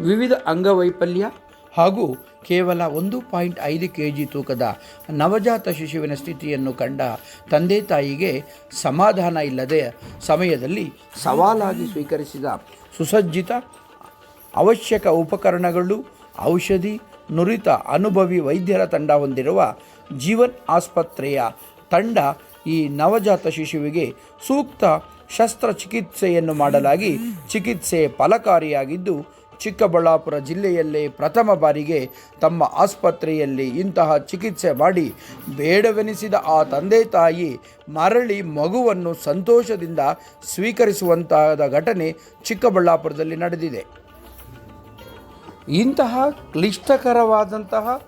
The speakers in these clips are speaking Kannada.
ವಿವಿಧ ಅಂಗವೈಫಲ್ಯ ಹಾಗೂ ಕೇವಲ ಒಂದು ಪಾಯಿಂಟ್ ಐದು ಕೆ ಜಿ ತೂಕದ ನವಜಾತ ಶಿಶುವಿನ ಸ್ಥಿತಿಯನ್ನು ಕಂಡ ತಂದೆ ತಾಯಿಗೆ ಸಮಾಧಾನ ಇಲ್ಲದೆ ಸಮಯದಲ್ಲಿ ಸವಾಲಾಗಿ ಸ್ವೀಕರಿಸಿದ ಸುಸಜ್ಜಿತ ಅವಶ್ಯಕ ಉಪಕರಣಗಳು, ಔಷಧಿ, ನುರಿತ ಅನುಭವಿ ವೈದ್ಯರ ತಂಡ ಹೊಂದಿರುವ ಜೀವನ್ ಆಸ್ಪತ್ರೆಯ ತಂಡ ಈ ನವಜಾತ ಶಿಶುವಿಗೆ ಸೂಕ್ತ ಶಸ್ತ್ರಚಿಕಿತ್ಸೆಯನ್ನು ಮಾಡಲಾಗಿ ಚಿಕಿತ್ಸೆ ಫಲಕಾರಿಯಾಗಿದ್ದು ಚಿಕ್ಕಬಳ್ಳಾಪುರ ಜಿಲ್ಲೆಯಲ್ಲೇ ಪ್ರಥಮ ಬಾರಿಗೆ ತಮ್ಮ ಆಸ್ಪತ್ರೆಯಲ್ಲಿ ಇಂತಹ ಚಿಕಿತ್ಸೆ ಮಾಡಿ ಬೇಡವೆನಿಸಿದ ಆ ತಂದೆ ತಾಯಿ ಮರಳಿ ಮಗುವನ್ನು ಸಂತೋಷದಿಂದ ಸ್ವೀಕರಿಸುವಂತಾದ ಘಟನೆ ಚಿಕ್ಕಬಳ್ಳಾಪುರದಲ್ಲಿ ನಡೆದಿದೆ. ಇಂತಹ ಕ್ಲಿಷ್ಟಕರವಾದಂತಹ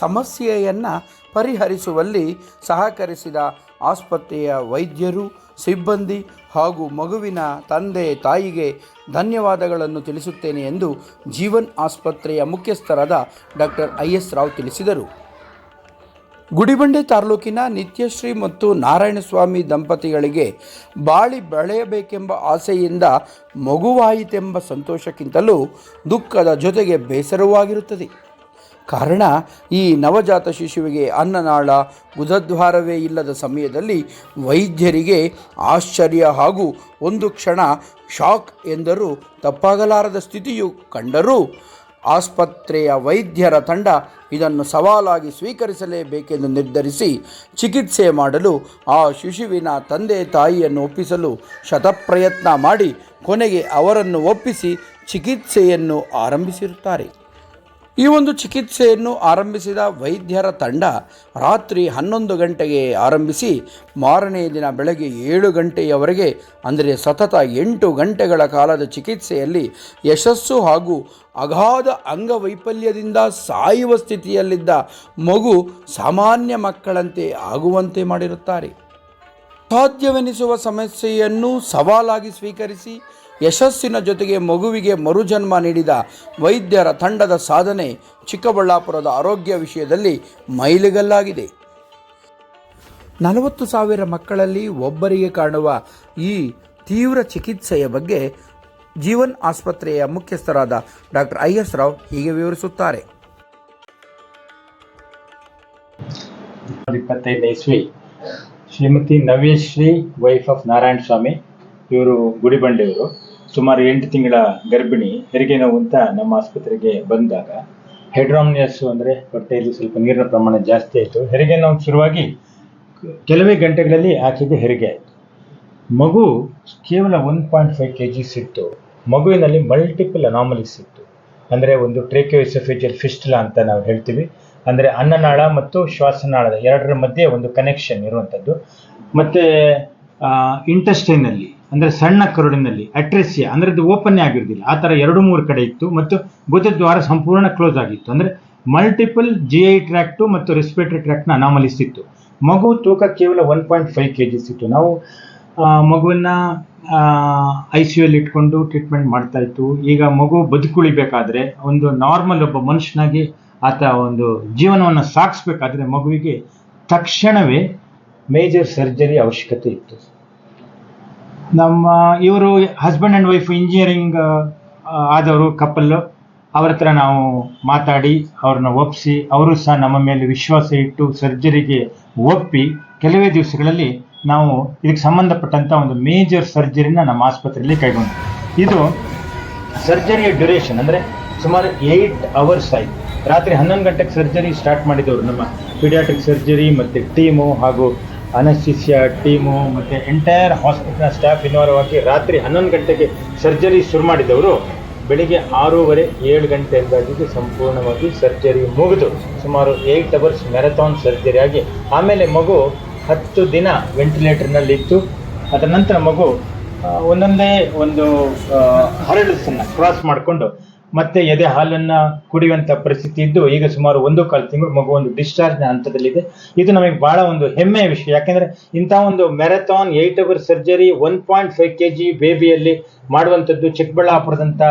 ಸಮಸ್ಯೆಯನ್ನು ಪರಿಹರಿಸುವಲ್ಲಿ ಸಹಕರಿಸಿದ ಆಸ್ಪತ್ರೆಯ ವೈದ್ಯರು, ಸಿಬ್ಬಂದಿ ಹಾಗೂ ಮಗುವಿನ ತಂದೆ ತಾಯಿಗೆ ಧನ್ಯವಾದಗಳನ್ನು ತಿಳಿಸುತ್ತೇನೆ ಎಂದು ಜೀವನ್ ಆಸ್ಪತ್ರೆಯ ಮುಖ್ಯಸ್ಥರಾದ ಡಾಕ್ಟರ್ ಐ ಎಸ್ ರಾವ್ ತಿಳಿಸಿದರು. ಗುಡಿಬಂಡೆ ತಾಲೂಕಿನ ನಿತ್ಯಶ್ರೀ ಮತ್ತು ನಾರಾಯಣಸ್ವಾಮಿ ದಂಪತಿಗಳಿಗೆ ಬಾಳಿ ಬೆಳೆಯಬೇಕೆಂಬ ಆಸೆಯಿಂದ ಮಗುವಾಯಿತೆಂಬ ಸಂತೋಷಕ್ಕಿಂತಲೂ ದುಃಖದ ಜೊತೆಗೆ ಬೇಸರವಾಗಿರುತ್ತದೆ. ಕಾರಣ ಈ ನವಜಾತ ಶಿಶುವಿಗೆ ಅನ್ನನಾಳ ಗುದದ್ವಾರವೇ ಇಲ್ಲದ ಸಮಯದಲ್ಲಿ ವೈದ್ಯರಿಗೆ ಆಶ್ಚರ್ಯ ಹಾಗೂ ಒಂದು ಕ್ಷಣ ಶಾಕ್ ಎಂದರೂ ತಪ್ಪಾಗಲಾರದ ಸ್ಥಿತಿಯು ಕಂಡರೂ ಆಸ್ಪತ್ರೆಯ ವೈದ್ಯರ ತಂಡ ಇದನ್ನು ಸವಾಲಾಗಿ ಸ್ವೀಕರಿಸಲೇಬೇಕೆಂದು ನಿರ್ಧರಿಸಿ ಚಿಕಿತ್ಸೆ ಮಾಡಲು ಆ ಶಿಶುವಿನ ತಂದೆ ತಾಯಿಯನ್ನು ಒಪ್ಪಿಸಲು ಶತಪ್ರಯತ್ನ ಮಾಡಿ ಕೊನೆಗೆ ಅವರನ್ನು ಒಪ್ಪಿಸಿ ಚಿಕಿತ್ಸೆಯನ್ನು ಆರಂಭಿಸಿರುತ್ತಾರೆ. ಈ ಒಂದು ಚಿಕಿತ್ಸೆಯನ್ನು ಆರಂಭಿಸಿದ ವೈದ್ಯರ ತಂಡ ರಾತ್ರಿ ಹನ್ನೊಂದು ಗಂಟೆಗೆ ಆರಂಭಿಸಿ ಮಾರನೇ ದಿನ ಬೆಳಗ್ಗೆ ಏಳು ಗಂಟೆಯವರೆಗೆ, ಅಂದರೆ ಸತತ ಎಂಟು ಗಂಟೆಗಳ ಕಾಲದ ಚಿಕಿತ್ಸೆಯಲ್ಲಿ ಯಶಸ್ಸು ಹಾಗೂ ಅಗಾಧ ಅಂಗವೈಫಲ್ಯದಿಂದ ಸಾಯುವ ಸ್ಥಿತಿಯಲ್ಲಿದ್ದ ಮಗು ಸಾಮಾನ್ಯ ಮಕ್ಕಳಂತೆ ಆಗುವಂತೆ ಮಾಡಿರುತ್ತಾರೆ. ಸಾಧ್ಯವೆನಿಸುವ ಸಮಸ್ಯೆಯನ್ನು ಸವಾಲಾಗಿ ಸ್ವೀಕರಿಸಿ ಯಶಸ್ಸಿನ ಜೊತೆಗೆ ಮಗುವಿಗೆ ಮರುಜನ್ಮ ನೀಡಿದ ವೈದ್ಯರ ತಂಡದ ಸಾಧನೆ ಚಿಕ್ಕಬಳ್ಳಾಪುರದ ಆರೋಗ್ಯ ವಿಷಯದಲ್ಲಿ ಮೈಲಿಗಲ್ಲಾಗಿದೆ. ನಲವತ್ತು ಸಾವಿರ ಮಕ್ಕಳಲ್ಲಿ ಒಬ್ಬರಿಗೆ ಕಾಣುವ ಈ ತೀವ್ರ ಚಿಕಿತ್ಸೆಯ ಬಗ್ಗೆ ಜೀವನ್ ಆಸ್ಪತ್ರೆಯ ಮುಖ್ಯಸ್ಥರಾದ ಡಾಕ್ಟರ್ ಐ ಎಸ್ ರಾವ್ ಹೀಗೆ ವಿವರಿಸುತ್ತಾರೆ. ಶ್ರೀಮತಿ ಇಸ್ವಿ. ಶ್ರೀಮತಿ ನವ್ಯಶ್ರೀ ವೈಫ್ ಆಫ್ ನಾರಾಯಣ ಸ್ವಾಮಿ ಇವರು ಗುಡಿಬಂಡೆಯವರು. ಸುಮಾರು ಎಂಟು ತಿಂಗಳ ಗರ್ಭಿಣಿ, ಹೆರಿಗೆ ನೋವು ಅಂತ ನಮ್ಮ ಆಸ್ಪತ್ರೆಗೆ ಬಂದಾಗ ಹೆಡ್ರಾಮ್ನಿಯಸ್ ಅಂದರೆ ಹೊಟ್ಟೆಯಲ್ಲಿ ಸ್ವಲ್ಪ ನೀರಿನ ಪ್ರಮಾಣ ಜಾಸ್ತಿ ಆಯಿತು. ಹೆರಿಗೆ ನೋವು ಶುರುವಾಗಿ ಕೆಲವೇ ಗಂಟೆಗಳಲ್ಲಿ ಆಕೆಗೆ ಹೆರಿಗೆ ಆಯಿತು. ಮಗು ಕೇವಲ one point five K Gs ಇತ್ತು ಮಗುವಿನಲ್ಲಿ ಮಲ್ಟಿಪಲ್ ಅನಾಮಲೀಸ್ ಇತ್ತು. ಅಂದರೆ ಒಂದು ಟ್ರೇಕಿಯೋಸೆಫಿಜಿಯಲ್ ಫಿಸ್ಟ್ಲ ಅಂತ ನಾವು ಹೇಳ್ತೀವಿ. ಅಂದರೆ ಅನ್ನನಾಳ ಮತ್ತು ಶ್ವಾಸನಾಳದ ಎರಡರ ಮಧ್ಯೆ ಒಂದು ಕನೆಕ್ಷನ್ ಇರುವಂಥದ್ದು. ಮತ್ತು ಇಂಟೆಸ್ಟೈನಲ್ಲಿ ಅಂದರೆ ಸಣ್ಣ ಕರುಳಿನಲ್ಲಿ ಅಟ್ರೆಸಿಯಾ, ಅಂದರೆ ಅದು ಓಪನ್ನೇ ಆಗಿರೋದಿಲ್ಲ ಆ ಥರ ಎರಡು ಮೂರು ಕಡೆ ಇತ್ತು ಮತ್ತು ಗುದದ್ವಾರ ಸಂಪೂರ್ಣ ಕ್ಲೋಸ್ ಆಗಿತ್ತು. ಅಂದರೆ ಮಲ್ಟಿಪಲ್ ಜಿ ಐ ಟ್ರ್ಯಾಕ್ಟು ಮತ್ತು ರೆಸ್ಪಿರೇಟರಿ ಟ್ರ್ಯಾಕ್ಟ್ನ ಇತ್ತು. ಮಗು ತೂಕ ಕೇವಲ one point five K Gs ಇತ್ತು. ನಾವು ಮಗುವನ್ನ ಐ ಸಿ ಯುಲ್ಲಿ ಇಟ್ಕೊಂಡು ಟ್ರೀಟ್ಮೆಂಟ್ ಮಾಡ್ತಾ ಇತ್ತು. ಈಗ ಮಗು ಬದುಕುಳಿಬೇಕಾದ್ರೆ ಒಂದು ನಾರ್ಮಲ್ ಒಬ್ಬ ಮನುಷ್ಯನಾಗಿ ಆತ ಒಂದು ಜೀವನವನ್ನು ಸಾಗಿಸ್ಬೇಕಾದ್ರೆ ಮಗುವಿಗೆ ತಕ್ಷಣವೇ ಮೇಜರ್ ಸರ್ಜರಿ ಅವಶ್ಯಕತೆ ಇತ್ತು. ನಮ್ಮ ಇವರು ಹಸ್ಬೆಂಡ್ ಆ್ಯಂಡ್ ವೈಫ್ ಇಂಜಿನಿಯರಿಂಗ್ ಆದವರು ಕಪಲ್ ಅವ್ರ ಹತ್ರ ನಾವು ಮಾತಾಡಿ, ಅವ್ರನ್ನ ಒಪ್ಪಿಸಿ ಅವರು ಸಹ ನಮ್ಮ ಮೇಲೆ ವಿಶ್ವಾಸ ಇಟ್ಟು ಸರ್ಜರಿಗೆ ಒಪ್ಪಿ, ಕೆಲವೇ ದಿವಸಗಳಲ್ಲಿ ನಾವು ಇದಕ್ಕೆ ಸಂಬಂಧಪಟ್ಟಂಥ ಒಂದು ಮೇಜರ್ ಸರ್ಜರಿನ ನಮ್ಮ ಆಸ್ಪತ್ರೆಯಲ್ಲಿ ಕೈಗೊಂಡು ಇದು ಸರ್ಜರಿಯ ಡ್ಯೂರೇಷನ್ ಅಂದರೆ ಸುಮಾರು ಏಯ್ಟ್ ಅವರ್ಸ್ ಆಯಿತು. ರಾತ್ರಿ ಹನ್ನೊಂದು ಗಂಟೆಗೆ ಸರ್ಜರಿ ಸ್ಟಾರ್ಟ್ ಮಾಡಿದವರು ನಮ್ಮ ಪೀಡಿಯಾಟ್ರಿಕ್ ಸರ್ಜರಿ ಮತ್ತು ಟೀಮು ಹಾಗೂ ಅನಸ್ಟಿಸಿಯಾ ಟೀಮು ಮತ್ತು ಎಂಟೈರ್ ಹಾಸ್ಪಿಟಲ್ನ ಸ್ಟಾಫ್ ಇನ್ವಾಲ್ವ್ ರಾತ್ರಿ ಹನ್ನೊಂದು ಗಂಟೆಗೆ ಸರ್ಜರಿ ಶುರು ಮಾಡಿದವರು. ಬೆಳಿಗ್ಗೆ ಆರೂವರೆ ಏಳು ಗಂಟೆ ಅಂದಾಜಿಗೆ ಸಂಪೂರ್ಣವಾಗಿ ಸರ್ಜರಿ ಮುಗಿದು ಸುಮಾರು ಏಯ್ಟ್ ಅವರ್ಸ್ ಮ್ಯಾರಥಾನ್ ಸರ್ಜರಿ ಆಗಿ, ಆಮೇಲೆ ಮಗು ಹತ್ತು ದಿನ ವೆಂಟಿಲೇಟರ್ನಲ್ಲಿತ್ತು ಅದರ ನಂತರ ಮಗು ಒಂದೊಂದೇ ಒಂದು ಹರಡಸನ್ನು ಕ್ರಾಸ್ ಮಾಡಿಕೊಂಡು ಮತ್ತೆ ಎದೆ ಹಾಲನ್ನು ಕುಡಿಯುವಂಥ ಪರಿಸ್ಥಿತಿ ಇದ್ದು ಈಗ ಸುಮಾರು ಒಂದು ಕಾಲು ತಿಂಗಳು ಮಗು ಒಂದು ಡಿಸ್ಚಾರ್ಜ್ನ ಹಂತದಲ್ಲಿದೆ. ಇದು ನಮಗೆ ಬಹಳ ಒಂದು ಹೆಮ್ಮೆಯ ವಿಷಯ. ಯಾಕೆಂದ್ರೆ ಇಂಥ ಒಂದು marathon eight hour surgery one point five K G ಬೇಬಿಯಲ್ಲಿ ಮಾಡುವಂಥದ್ದು ಚಿಕ್ಕಬಳ್ಳಾಪುರದಂಥ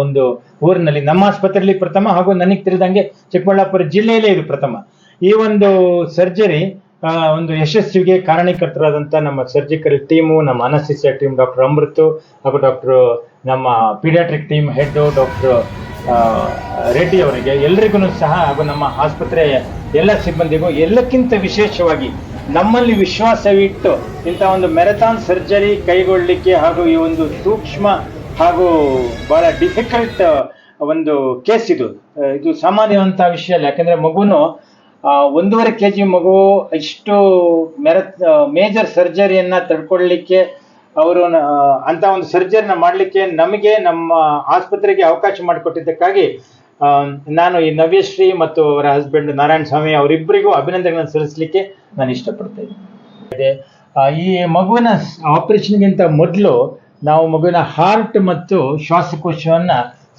ಒಂದು ಊರಿನಲ್ಲಿ, ನಮ್ಮ ಆಸ್ಪತ್ರೆಯಲ್ಲಿ ಪ್ರಥಮ ಹಾಗೂ ನನಗೆ ತಿಳಿದಂಗೆ ಚಿಕ್ಕಬಳ್ಳಾಪುರ ಜಿಲ್ಲೆಯಲ್ಲೇ ಇದು ಪ್ರಥಮ. ಈ ಒಂದು ಸರ್ಜರಿ ಒಂದು ಯಶಸ್ವಿಗೆ ಕಾರಣೀಕರ್ತರಾದಂಥ ನಮ್ಮ ಸರ್ಜಿಕಲ್ ಟೀಮು ನಮ್ಮ ಅನಸಿಸಿಯ ಟೀಮ್ ಡಾಕ್ಟರ್ ಅಮೃತು ಹಾಗೂ ಡಾಕ್ಟರ್ ನಮ್ಮ paediatric team head doctor Reddy ಅವರಿಗೆ ಎಲ್ರಿಗೂ ಸಹ ಹಾಗೂ ನಮ್ಮ ಆಸ್ಪತ್ರೆಯ ಎಲ್ಲ ಸಿಬ್ಬಂದಿಗೂ ಎಲ್ಲಕ್ಕಿಂತ ವಿಶೇಷವಾಗಿ ನಮ್ಮಲ್ಲಿ ವಿಶ್ವಾಸವಿಟ್ಟು ಇಂಥ ಒಂದು ಮೆರಥಾನ್ ಸರ್ಜರಿ ಕೈಗೊಳ್ಳಲಿಕ್ಕೆ ಹಾಗೂ ಈ ಒಂದು ಸೂಕ್ಷ್ಮ ಹಾಗೂ ಬಹಳ ಡಿಫಿಕಲ್ಟ್ ಒಂದು ಕೇಸ್ ಇದು. ಇದು ಸಾಮಾನ್ಯವಂತ ವಿಷಯ ಅಲ್ಲ. ಯಾಕಂದ್ರೆ ಮಗುನು ಒಂದೂವರೆ ಕೆ ಜಿ ಮಗು ಇಷ್ಟು ಮೆರತ್ ಮೇಜರ್ ಸರ್ಜರಿಯನ್ನ ತಡ್ಕೊಳ್ಳಿಕ್ಕೆ ಅವರು ಅಂತ ಒಂದು ಸರ್ಜರಿನ ಮಾಡಲಿಕ್ಕೆ ನಮಗೆ ನಮ್ಮ ಆಸ್ಪತ್ರೆಗೆ ಅವಕಾಶ ಮಾಡಿಕೊಟ್ಟಿದ್ದಕ್ಕಾಗಿ ನಾನು ಈ ನವ್ಯಶ್ರೀ ಮತ್ತು ಅವರ ಹಸ್ಬೆಂಡ್ ನಾರಾಯಣ ಸ್ವಾಮಿ ಅವರಿಬ್ಬರಿಗೂ ಅಭಿನಂದನೆಗಳನ್ನು ಸಲ್ಲಿಸಲಿಕ್ಕೆ ನಾನು ಇಷ್ಟಪಡ್ತೇನೆ ಈ ಮಗುವಿನ ಆಪರೇಷನ್ಗಿಂತ ಮೊದಲು ನಾವು ಮಗುವಿನ ಹಾರ್ಟ್ ಮತ್ತು ಶ್ವಾಸಕೋಶವನ್ನ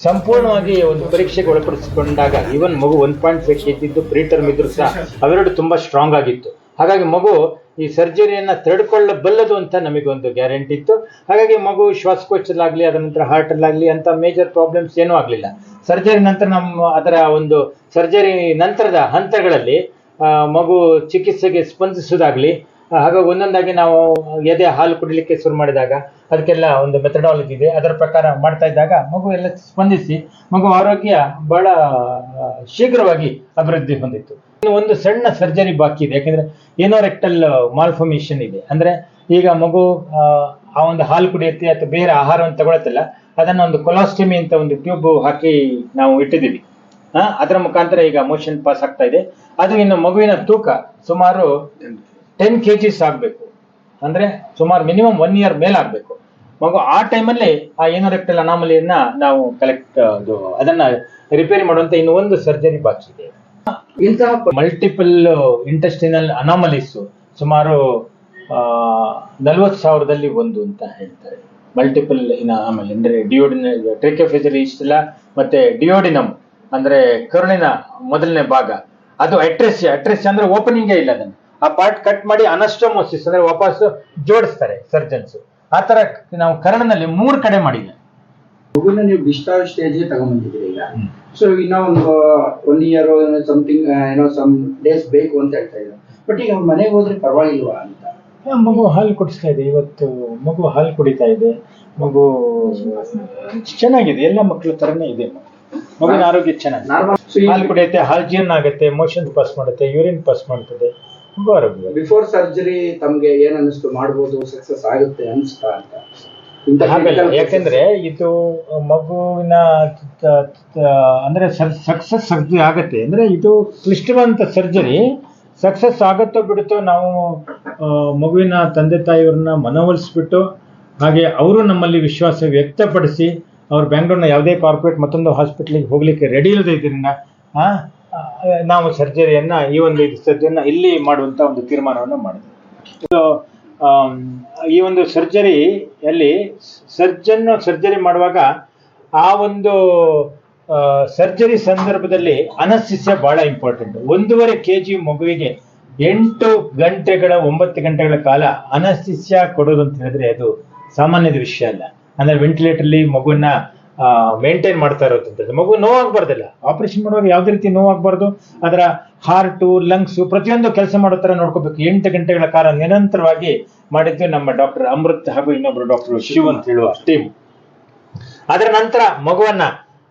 ಸಂಪೂರ್ಣವಾಗಿ ಒಂದು ಪರೀಕ್ಷೆಗೆ ಒಳಪಡಿಸಿಕೊಂಡಾಗ ಈವನ್ ಮಗು ಒನ್ ಪಾಯಿಂಟ್ ಫೈವ್ ಕೆ ಇದ್ದು ಪ್ರೀಟರ್ಮ್ ಇದ್ರು ಸಹ, ಅವೆರಡು ತುಂಬಾ ಸ್ಟ್ರಾಂಗ್ ಆಗಿತ್ತು. ಹಾಗಾಗಿ ಮಗು ಈ ಸರ್ಜರಿಯನ್ನ ತಡ್ಕೊಳ್ಳಬಲ್ಲದು ಅಂತ ನಮಗೊಂದು ಗ್ಯಾರಂಟಿ ಇತ್ತು. ಹಾಗಾಗಿ ಮಗು ಶ್ವಾಸಕೋಶದಲ್ಲಾಗ್ಲಿ, ಅದರ ನಂತರ ಹಾರ್ಟ್ ಅಲ್ಲಾಗ್ಲಿ ಅಂತ ಮೇಜರ್ ಪ್ರಾಬ್ಲಮ್ಸ್ ಏನೂ ಆಗಲಿಲ್ಲ. ಸರ್ಜರಿ ನಂತರ ನಮ್ಮ ಅದರ ಒಂದು ಸರ್ಜರಿ ನಂತರದ ಹಂತಗಳಲ್ಲಿ ಮಗು ಚಿಕಿತ್ಸೆಗೆ ಸ್ಪಂದಿಸೋದಾಗಲಿ ಹಾಗಾಗಿ ಒಂದೊಂದಾಗಿ ನಾವು ಎದೆ ಹಾಲು ಕುಡಿಲಿಕ್ಕೆ ಶುರು ಮಾಡಿದಾಗ, ಅದಕ್ಕೆಲ್ಲ ಒಂದು ಮೆಥಡಾಲಜಿ ಇದೆ. ಅದರ ಪ್ರಕಾರ ಮಾಡ್ತಾ ಇದ್ದಾಗ ಮಗು ಎಲ್ಲ ಸ್ಪಂದಿಸಿ, ಮಗು ಆರೋಗ್ಯ ಬಹಳ ಶೀಘ್ರವಾಗಿ ಅಭಿವೃದ್ಧಿ ಹೊಂದಿತ್ತು. ಒಂದು ಸಣ್ಣ ಸರ್ಜರಿ ಬಾಕಿ ಇದೆ. ಯಾಕಂದ್ರೆ ಏನೋ ರೆಕ್ಟಲ್ ಮಾಲ್ಫಾರ್ಮೇಶನ್ ಇದೆ. ಅಂದ್ರೆ ಈಗ ಮಗು ಆ, ಒಂದು ಹಾಲು ಕುಡಿಯುತ್ತೆ ಅಥವಾ ಬೇರೆ ಆಹಾರವನ್ನು ತಗೊಳತ್ತಲ್ಲ ಅದನ್ನ ಒಂದು ಕೊಲಾಸ್ಟಮಿ ಅಂತ ಒಂದು ಟ್ಯೂಬ್ ಹಾಕಿ ನಾವು ಇಟ್ಟಿದ್ದೀವಿ. ಅದರ ಮುಖಾಂತರ ಈಗ ಮೋಷನ್ ಪಾಸ್ ಆಗ್ತಾ ಇದೆ. ಅದು ಇನ್ನು ಮಗುವಿನ ತೂಕ ಸುಮಾರು ಟೆನ್ ಕೆ ಜಿಸ್ ಆಗಬೇಕು. ಅಂದ್ರೆ ಸುಮಾರು ಮಿನಿಮಮ್ ಒನ್ ಇಯರ್ ಮೇಲೆ ಆಗಬೇಕು. ಮಗು ಆ ಟೈಮಲ್ಲಿ ಆ ಏನೋ ರೆಕ್ಟಲ್ ಅನಾಮಲಿಯನ್ನ ನಾವು ಕಲೆಕ್ಟ್ ಅದು ಅದನ್ನ ರಿಪೇರಿ ಮಾಡುವಂತ ಇನ್ನು ಒಂದು ಸರ್ಜರಿ ಬಾಕಿ ಇದೆ. ಇಂತಹ ಮಲ್ಟಿಪಲ್ ಇಂಟೆಸ್ಟಿನಲ್ ಅನಾಮಲೀಸ್ ಸುಮಾರು ನಲ್ವತ್ತು ಸಾವಿರದಲ್ಲಿ ಒಂದು ಅಂತ ಹೇಳ್ತಾರೆ. ಮಲ್ಟಿಪಲ್ ಇನ ಆಮೇಲೆ ಅಂದ್ರೆ ಡಿಯೋಡಿನ ಟ್ರಿಕೆಫೆಜರಿ ಇಷ್ಟಲ್ಲ ಮತ್ತೆ ಡಿಯೋಡಿನಮ್ ಅಂದ್ರೆ ಕರುಣಿನ ಮೊದಲನೇ ಭಾಗ. ಅದು ಅಟ್ರೆಸ್ ಅಟ್ರೆಸ್ ಅಂದ್ರೆ ಓಪನಿಂಗ್ ಇಲ್ಲ ಅದನ್ನು. ಆ ಪಾರ್ಟ್ ಕಟ್ ಮಾಡಿ ಅನಸ್ಟೋಮೋಸಿಸ್ ಅಂದ್ರೆ ವಾಪಸ್ ಜೋಡಿಸ್ತಾರೆ ಸರ್ಜನ್ಸ್ ಆ ತರ ನಾವು ಕರ್ಣನಲ್ಲಿ ಮೂರು ಕಡೆ ಮಾಡಿದೆ ಮಗುನ ನೀವು ಡಿಸ್ಚಾರ್ಜ್ ಸ್ಟೇಜ್ಗೆ ತಗೊಂಡ್ಬಂದಿದ್ದೀರಿ ಈಗ. ಸೊ ಇನ್ನೂ ಒಂದು ಒನ್ ಇಯರ್ ಸಮಥಿಂಗ್ ಏನೋ ಸಮ್ ಡೇಸ್ ಬೇಕು ಅಂತ ಹೇಳ್ತಾ ಇದ್ರು ಬಟ್ ಈಗ ಮನೆಗೆ ಹೋದ್ರೆ ಪರವಾಗಿಲ್ವಾ ಅಂತ? ಮಗು ಹಾಲು ಕುಡಿಸ್ತಾ ಇದೆ. ಇವತ್ತು ಮಗು ಹಾಲು ಕುಡಿತಾ ಇದೆ. ಮಗು ಚೆನ್ನಾಗಿದೆ. ಎಲ್ಲ ಮಕ್ಕಳ ತರನೇ ಇದೆ ಮಗುನ ಮಗುವಿನ ಆರೋಗ್ಯ ಚೆನ್ನಾಗಿ ಹಾಲು ಕುಡಿಯುತ್ತೆ ಹಾಲು ಜೀರ್ಣ ಆಗುತ್ತೆ ಮೋಷನ್ ಪಾಸ್ ಮಾಡುತ್ತೆ ಯೂರಿನ್ ಪಾಸ್ ಮಾಡ್ತದೆ. ಮಗು ಆರೋಗ್ಯ ಬಿಫೋರ್ ಸರ್ಜರಿ ತಮ್ಗೆ ಏನು ಅನ್ನಿಸ್ತು? ಮಾಡ್ಬೋದು ಸಕ್ಸಸ್ ಆಗುತ್ತೆ ಅನ್ಸ್ತಾ ಅಂತ? Critical ಯಾಕಂದ್ರೆ ಇದು ಮಗುವಿನ ಅಂದ್ರೆ ಸಕ್ಸಸ್ ಸರ್ಜರಿ ಆಗತ್ತೆ. ಅಂದ್ರೆ ಇದು ಕ್ಲಿಷ್ಟವಂತ ಸರ್ಜರಿ ಸಕ್ಸಸ್ ಆಗತ್ತೋ ಬಿಡುತ್ತೋ ನಾವು ಮಗುವಿನ ತಂದೆ ತಾಯಿಯವ್ರನ್ನ ಮನವೊಲಿಸ್ಬಿಟ್ಟು ಹಾಗೆ ಅವರು ನಮ್ಮಲ್ಲಿ ವಿಶ್ವಾಸ ವ್ಯಕ್ತಪಡಿಸಿ ಅವ್ರು ಬೆಂಗಳೂರಿನ ಯಾವುದೇ ಕಾರ್ಪೊರೇಟ್ ಮತ್ತೊಂದು ಹಾಸ್ಪಿಟ್ಲಿಗೆ ಹೋಗ್ಲಿಕ್ಕೆ ರೆಡಿ ಇಲ್ಲದೆ ಇದರಿಂದ ನಾವು ಸರ್ಜರಿಯನ್ನ ಈ ಒಂದು ಸರ್ಜರಿಯನ್ನ ಇಲ್ಲಿ ಮಾಡುವಂತ ಒಂದು ತೀರ್ಮಾನವನ್ನು ಮಾಡಿದ್ವಿ. ಈ ಒಂದು ಸರ್ಜರಿಯಲ್ಲಿ ಸರ್ಜನ್ ಸರ್ಜರಿ ಮಾಡುವಾಗ ಆ ಒಂದು ಸರ್ಜರಿ ಸಂದರ್ಭದಲ್ಲಿ ಅನಸ್ಥಿಸ್ಯ ಬಹಳ ಇಂಪಾರ್ಟೆಂಟ್ ಒಂದೂವರೆ ಕೆ ಜಿ ಮಗುವಿಗೆ ಎಂಟು ಗಂಟೆಗಳ, ಒಂಬತ್ತು ಗಂಟೆಗಳ ಕಾಲ ಅನಸ್ಥಿಸ್ಯ ಕೊಡೋದು ಅಂತ ಹೇಳಿದ್ರೆ ಅದು ಸಾಮಾನ್ಯದ ವಿಷಯ ಅಲ್ಲ. ಅಂದ್ರೆ ವೆಂಟಿಲೇಟರ್ಲಿ ಮಗುವನ್ನ ಮೇಂಟೈನ್ ಮಾಡ್ತಾ ಇರೋದಂಥದ್ದು ಮಗು ನೋವಾಗಬಾರ್ದಿಲ್ಲ ಆಪರೇಷನ್ ಮಾಡುವಾಗ ಯಾವುದೇ ರೀತಿ ನೋವಾಗಬಾರ್ದು. ಅದರ ಹಾರ್ಟು ಲಂಗ್ಸು ಪ್ರತಿಯೊಂದು ಕೆಲಸ ಮಾಡೋ ತರ ನೋಡ್ಕೋಬೇಕು. ಎಂಟು ಗಂಟೆಗಳ ಕಾಲ ನಿರಂತರವಾಗಿ ಮಾಡಿದ್ದು ನಮ್ಮ ಡಾಕ್ಟರ್ ಅಮೃತ್ ಹಾಗೂ ಇನ್ನೊಬ್ರು ಡಾಕ್ಟರ್ ಶಿವ್ ಅಂತ ಹೇಳುವ ಟೀಮ್ ಅದರ ನಂತರ ಮಗುವನ್ನ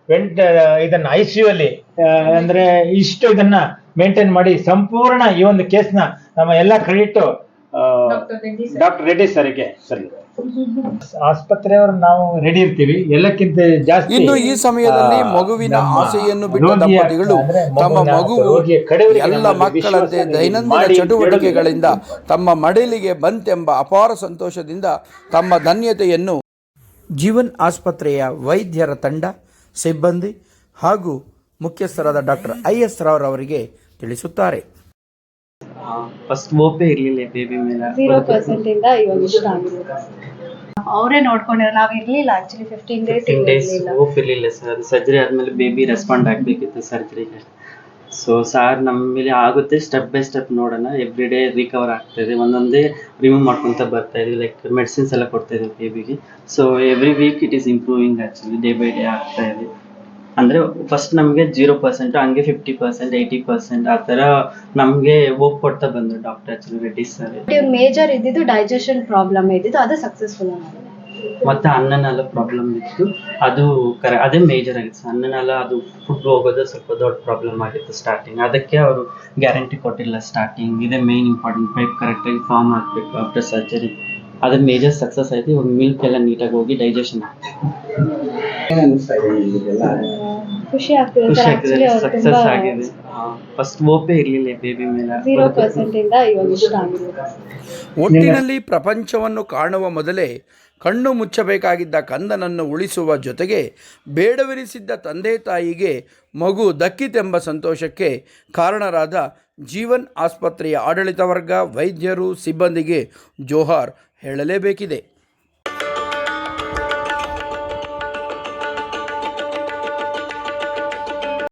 ವೆಂಟ್ ಇದನ್ನ ಐ ಸಿ ಯು ಅಲ್ಲಿ ಅಂದ್ರೆ ಇಷ್ಟು ಇದನ್ನ ಮೇಂಟೈನ್ ಮಾಡಿ ಸಂಪೂರ್ಣ ಈ ಒಂದು ಕೇಸ್ನ ನಮ್ಮ ಎಲ್ಲ ಕ್ರೆಡಿಟ್. ಡಾಕ್ಟರ್ ರೆಡ್ಡಿ ಸರ್ಗೆ ಸರಿ. ಆಸ್ಪತ್ರೆಯವರು ನಾವು ರೆಡಿ ಇರ್ತೀವಿ. ಎಲ್ಲಕ್ಕಿಂತ ಜಾಸ್ತಿ ಇನ್ನು ಈ ಸಮಯದಲ್ಲಿ ಮಗುವಿನ ಆಸೆಯನ್ನು ಬಿಟ್ಟ ದಂಪತಿಗಳು ತಮ್ಮ ಮಗು ಎಲ್ಲ ಮಕ್ಕಳಂತೆ ದೈನಂದಿನ ಚಟುವಟಿಕೆಗಳಿಂದ ತಮ್ಮ ಮಡಿಲಿಗೆ ಬಂತೆಂಬ ಅಪಾರ ಸಂತೋಷದಿಂದ ತಮ್ಮ ಧನ್ಯತೆಯನ್ನು ಜೀವನ್ ಆಸ್ಪತ್ರೆಯ ವೈದ್ಯರ ತಂಡ ಸಿಬ್ಬಂದಿ ಹಾಗೂ ಮುಖ್ಯಸ್ಥರಾದ ಡಾಕ್ಟರ್ ಐ ಎಸ್ ರಾವ್ರವರಿಗೆ ತಿಳಿಸುತ್ತಾರೆ. ಫಸ್ಟ್ ಓಪೆ ಇರ್ಲಿಲ್ಲ ಬೇಬಿ ಮೇಲೆ. ಝೀರೋ ಪರ್ಸೆಂಟ್ ಇಂದ ಇವಾಗ ಇಷ್ಟ ಆಗಿದೆ ಅವರೇ ನೋಡ್ಕೊಂಡಿರ ನಾವು ಇರ್ಲಿಲ್ಲ actually fifteen days fifteen days ಇರ್ಲಿಲ್ಲ ಓಪ್ ಇರಲಿಲ್ಲ ಸರ್ ಸರ್ಜರಿ ಆದ್ಮೇಲೆ ಬೇಬಿ ರೆಸ್ಪಾಂಡ್ ಆಗಬೇಕಿತ್ತು ಸರ್ಜರಿಗೆ ಸೊ ಸಾರ್ ನಮ್ಮ ಮೇಲೆ ಆಗುತ್ತೆ ಸ್ಟೆಪ್ ಬೈ ಸ್ಟೆಪ್ ನೋಡೋಣ. ಎವ್ರಿ ಡೇ ರಿಕವರ್ ಆಗ್ತಾ ಇದೆ. ಒಂದೊಂದೇ ರಿಮೂವ್ ಮಾಡ್ಕೊತ ಬರ್ತಾ ಇದೆ. ಲೈಕ್ ಮೆಡಿಸಿನ್ಸ್ ಎಲ್ಲ ಕೊಡ್ತಾ ಬೇಬಿಗೆ so every week it is improving actually day by day ಆಗ್ತಾ ಇದೆ. ಅಂದರೆ ಫಸ್ಟ್ ನಮಗೆ ಜೀರೋ ಪರ್ಸೆಂಟ್ ಹಂಗೆ ಫಿಫ್ಟಿ ಪರ್ಸೆಂಟ್ ಏಯ್ಟಿ ಪರ್ಸೆಂಟ್ ಆ ಥರ ನಮಗೆ ಹೋಗ್ ಕೊಡ್ತಾ ಬಂದರು ಡಾಕ್ಟರ್ ರೆಡ್ಡಿ ಸರ್ ಮೇಜರ್ ಇದ್ದಿದ್ದು ಡೈಜೆಷನ್ ಪ್ರಾಬ್ಲಮ್ ಇದ್ದಿದ್ದು ಅದು ಸಕ್ಸಸ್ಫುಲ್ ಮತ್ತೆ ಅನ್ನನಾಲ ಪ್ರಾಬ್ಲಮ್ ಇತ್ತು. ಅದು ಕರೆ ಅದೇ ಮೇಜರ್ ಆಗಿತ್ತು ಅನ್ನನಾಲ ಅದು ಫುಡ್ ಹೋಗೋದು ಸ್ವಲ್ಪ ದೊಡ್ಡ ಪ್ರಾಬ್ಲಮ್ ಆಗಿತ್ತು ಸ್ಟಾರ್ಟಿಂಗ್ ಅದಕ್ಕೆ ಅವರು ಗ್ಯಾರಂಟಿ ಕೊಟ್ಟಿಲ್ಲ ಸ್ಟಾರ್ಟಿಂಗ್ ಇದೇ ಮೇನ್ ಇಂಪಾರ್ಟೆಂಟ್ ಪೈಪ್ ಕರೆಕ್ಟಾಗಿ ಫಾರ್ಮ್ ಆಗಬೇಕು ಆಫ್ಟರ್ ಸರ್ಜರಿ ಅದು ಮೇಜರ್ ಸಕ್ಸಸ್ ಆಯ್ತು. ಇವಾಗ ಮಿಲ್ಕ್ ಎಲ್ಲ ನೀಟಾಗಿ ಹೋಗಿ ಡೈಜೆಷನ್ ಖುಷಿ ಆಗ್ತಿದೆ ಖುಷಿ ಸರ್ ಆಗ್ತದೆ ಆಕ್ಚುಲಿ ಅವ್ರು ಸಕ್ಸಸ್ ತುಂಬಾ ಆಗಿದೆ. ಫಸ್ಟ್ ಓಪೇ ಇರಲಿಲ್ಲ ಬೇಬಿ ಮೇಲೆ. ಝೀರೋ ಪರ್ಸೆಂಟ್ ಇಂದ ಇವಾಗ ಇಷ್ಟ ಆಗಿದೆ ಒಟ್ಟಿನಲ್ಲಿ ಪ್ರಪಂಚವನ್ನು ಕಾಣುವ ಮೊದಲೇ ಕಣ್ಣು ಮುಚ್ಚಬೇಕಾಗಿದ್ದ ಕಂದನನ್ನು ಉಳಿಸುವ ಜೊತೆಗೆ ಬೇಡವೆನಿಸಿದ್ದ ತಂದೆ ತಾಯಿಗೆ ಮಗು ದಕ್ಕಿತೆಂಬ ಸಂತೋಷಕ್ಕೆ ಕಾರಣರಾದ ಜೀವನ್ ಆಸ್ಪತ್ರೆಯ ಆಡಳಿತ ವರ್ಗ ವೈದ್ಯರು ಸಿಬ್ಬಂದಿಗೆ ಜೋಹಾರ್ ಹೇಳಲೇಬೇಕಿದೆ.